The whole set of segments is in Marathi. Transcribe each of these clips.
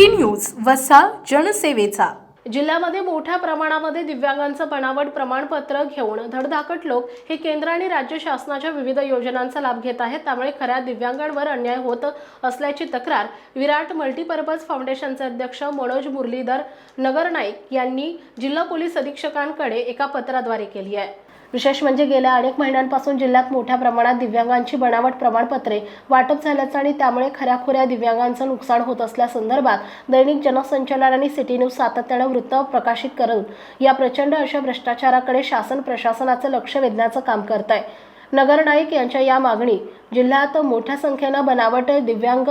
City news वसा जनसेवेचा. जिल्ह्यामध्ये मोठ्या प्रमाणामध्ये दिव्यांगांचं बनावट प्रमाणपत्र घेऊन धडधाकट लोक हे केंद्र आणि राज्य शासनाच्या विविध योजनांचा लाभ घेत आहेत. त्यामुळे खऱ्या दिव्यांगांवर अन्याय होत असल्याची तक्रार विराट मल्टीपर्पज फाउंडेशनचे अध्यक्ष मनोज मुरलीधर नगर नाईक यांनी जिल्हा पोलीस अधीक्षकांकडे एका पत्राद्वारे केली आहे. विशेष म्हणजे गेल्या अनेक महिन्यांपासून जिल्ह्यात मोठ्या प्रमाणात दिव्यांगांची बनावट प्रमाणपत्रे वाटप झाल्याचं आणि त्यामुळे खऱ्याखुऱ्या दिव्यांगांचं नुकसान होत असल्यासंदर्भात दैनिक जनसंचालन आणि सिटी न्यूज सातत्यानं वृत्त प्रकाशित करून या प्रचंड अशा भ्रष्टाचाराकडे शासन प्रशासनाचं लक्ष वेधण्याचं काम करत आहे नगर नाईक यांच्या या मागणी जिल्ह्यात मोठ्या संख्येनं बनावट दिव्यांग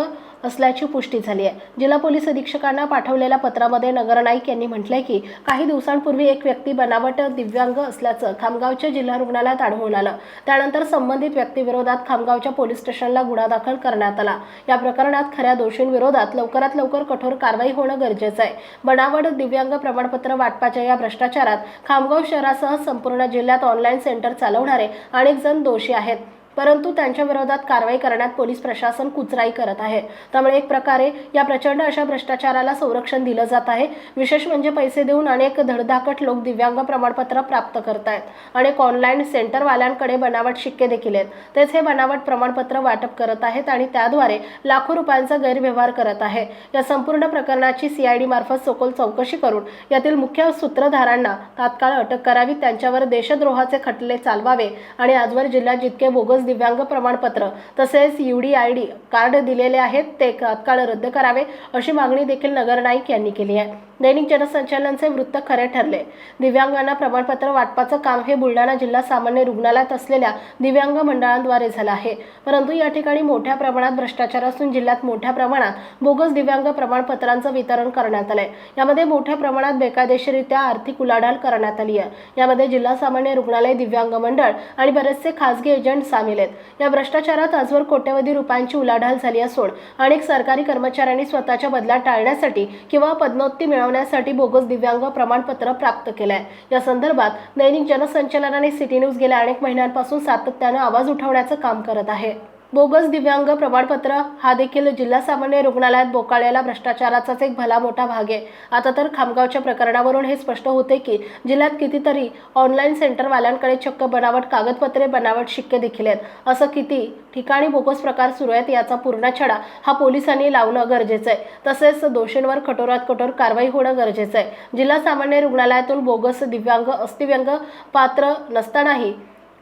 असल्याची पुष्टी झाली आहे. जिल्हा पोलीस अधीक्षकांना पाठवलेल्या पत्रामध्ये नगर नाईक यांनी म्हटलंय की काही दिवसांपूर्वी एक व्यक्ती बनावट दिव्यांग असल्याचं खामगावच्या जिल्हा रुग्णालयात आढळून आलं. त्यानंतर संबंधित व्यक्तीविरोधात खामगावच्या पोलीस स्टेशनला गुन्हा दाखल करण्यात आला. या प्रकरणात खऱ्या दोषींविरोधात लवकरात लवकर कठोर कारवाई होणं गरजेचं आहे. बनावट दिव्यांग प्रमाणपत्र वाटपाच्या या भ्रष्टाचारात खामगाव शहरासह संपूर्ण जिल्ह्यात ऑनलाईन सेंटर चालवणारे अनेक जण दोषी आहेत. परंतु त्यांच्या विरोधात कारवाई करण्यात पोलीस प्रशासन कुचराई करत आहे. त्यामुळे एक प्रकारे या प्रचंड अशा भ्रष्टाचाराला संरक्षण दिलं जात आहे. विशेष म्हणजे पैसे देऊन अनेक धडधाकट लोक दिव्यांग प्रमाणपत्र प्राप्त करत आहेत अनेक ऑनलाईन सेंटरवाल्यांकडे बनावट शिक्के देखील आहेत. तेच हे बनावट प्रमाणपत्र वाटप करत आहेत आणि त्याद्वारे लाखो रुपयांचा गैरव्यवहार करत आहे. या संपूर्ण प्रकरणाची सीआयडी मार्फत सखोल चौकशी करून यातील मुख्य सूत्रधारांना तात्काळ अटक करावी त्यांच्यावर देशद्रोहाचे खटले चालवावे आणि आजवर जिल्ह्यात जितके बोगस दिव्यांग प्रमाणपत्र तसेच यूडी आय डी कार्ड दिलेले आहेत ते तात्काळ रद्द करावे अशी मागणी देखील नगर नाईक यांनी केली आहे. दैनिक जनसंचालनचे वृत्त खरे ठरले. दिव्यांगांना प्रमाणपत्र वाटपाचं काम हे बुलढाणा जिल्हा सामान्य रुग्णालयात असलेल्या दिव्यांग मंडळांद्वारे झालं आहे. परंतु या ठिकाणी मोठ्या प्रमाणात भ्रष्टाचार असून जिल्ह्यात मोठ्या प्रमाणात बोगस दिव्यांग प्रमाणपत्रांचं वितरण करण्यात आलंय. यामध्ये मोठ्या प्रमाणात बेकायदेशीरित्या आर्थिक उलाढाल करण्यात आली आहे. यामध्ये जिल्हा सामान्य रुग्णालय दिव्यांग मंडळ आणि बरेचसे खासगी एजंट सामील केलेत या भ्रष्टाचारात आजवर कोट्यवधी रुपयांची उलाढाल झाली असून अनेक सरकारी कर्मचाऱ्यांनी स्वतःच्या बदला टाळण्यासाठी किंवा पदनोत्ती मिळवण्यासाठी बोगस दिव्यांग प्रमाणपत्र प्राप्त केलंय. या संदर्भात दैनिक जनसंचलनाने आणि सिटी न्यूज गेल्या अनेक महिन्यांपासून सातत्यानं आवाज उठवण्याचं काम करत आहे. बोगस दिव्यांग प्रमाणपत्र हा देखील जिल्हा सामान्य रुग्णालयात बोकाळलेला भ्रष्टाचाराचाच एक भला मोठा भाग आहे. आता तर खामगावच्या प्रकरणावरून हे स्पष्ट होते की जिल्ह्यात कितीतरी ऑनलाईन सेंटरवाल्यांकडे चक्क बनावट कागदपत्रे बनावट शिक्के देखील आहेत. असं किती ठिकाणी बोगस प्रकार सुरू आहेत याचा पूर्ण छडा हा पोलिसांनी लावणं गरजेचं आहे. तसेच दोषींवर कठोरात कठोर कारवाई होणं गरजेचं आहे. जिल्हा सामान्य रुग्णालयातून बोगस दिव्यांग अस्थिव्यंग पात्र नसतानाही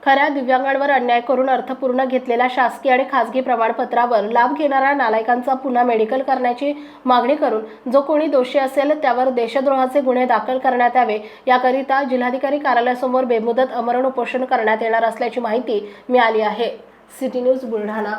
खऱ्या दिव्यांगांवर अन्याय करून अर्थपूर्ण घेतलेल्या शासकीय आणि खासगी प्रमाणपत्रावर लाभ घेणाऱ्या नालायकांचा पुन्हा मेडिकल करण्याची मागणी करून जो कोणी दोषी असेल त्यावर देशद्रोहाचे गुन्हे दाखल करण्यात यावे. याकरिता जिल्हाधिकारी कार्यालयासमोर बेमुदत अमरण उपोषण करण्यात येणार असल्याची माहिती मिळाली आहे. City news Buldhana.